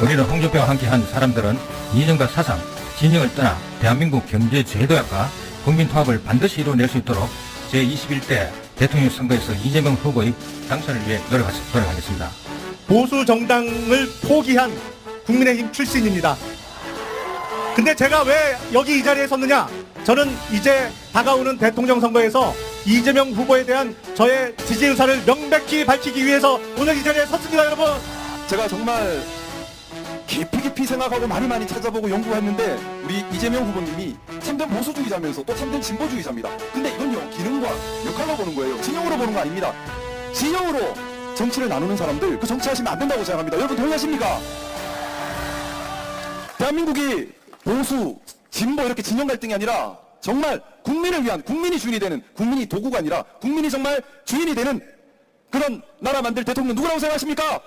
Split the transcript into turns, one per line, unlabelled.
우리는 홍준표와 함께한 사람들은 이념과 사상, 진영을 떠나 대한민국 경제 제도약과 국민 통합을 반드시 이루어낼 수 있도록 제21대 대통령 선거에서 이재명 후보의 당선을 위해 노력하, 노력하겠습니다.
보수 정당을 포기한 국민의힘 출신입니다. 근데 제가 왜 여기 이 자리에 섰느냐? 저는 이제 다가오는 대통령 선거에서 이재명 후보에 대한 저의 지지 의사를 명백히 밝히기 위해서 오늘 이 자리에 섰습니다, 여러분.
제가 정말 깊이 깊이 생각하고 많이 많이 찾아보고 연구했는데 우리 이재명 후보님이 참된 보수주의자면서 또 참된 진보주의자입니다. 근데 이건요 기능과 역할로 보는 거예요. 진영으로 보는 거 아닙니다. 진영으로 정치를 나누는 사람들 그 정치하시면 안 된다고 생각합니다. 여러분 동의하십니까? 대한민국이 보수, 진보 이렇게 진영 갈등이 아니라 정말 국민을 위한 국민이 주인이 되는 국민이 도구가 아니라 국민이 정말 주인이 되는 그런 나라 만들 대통령 누구라고 생각하십니까?